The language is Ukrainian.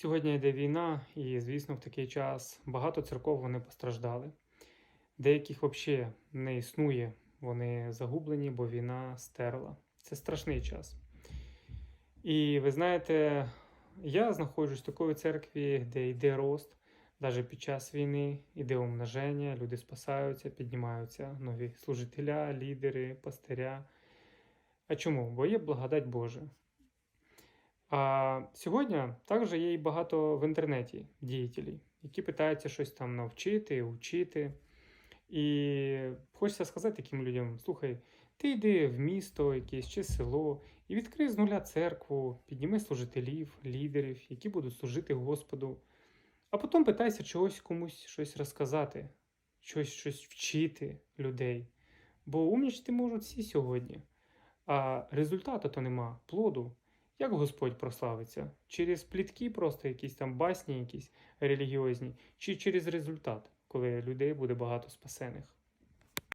Сьогодні йде війна, і, звісно, в такий час багато церков вони постраждали. Деяких взагалі не існує, вони загублені, бо війна стерла. Це страшний час. І ви знаєте, я знаходжусь в такої церкві, де йде рост, навіть під час війни, іде умноження, люди спасаються, піднімаються нові служителя, лідери, пастиря. А чому? Бо є благодать Божа. А сьогодні також є і багато в інтернеті діятелів, які питаються щось там навчити, учити. І хочеться сказати таким людям: слухай, ти йди в місто якесь чи село і відкрий з нуля церкву, підніми служителів, лідерів, які будуть служити Господу. А потім питайся чогось комусь щось розказати, щось, щось вчити людей. Бо умнічити можуть всі сьогодні. А результату то нема, плоду. Як Господь прославиться? Через плітки просто якісь там басні, якісь релігіозні, чи через результат, коли людей буде багато спасених.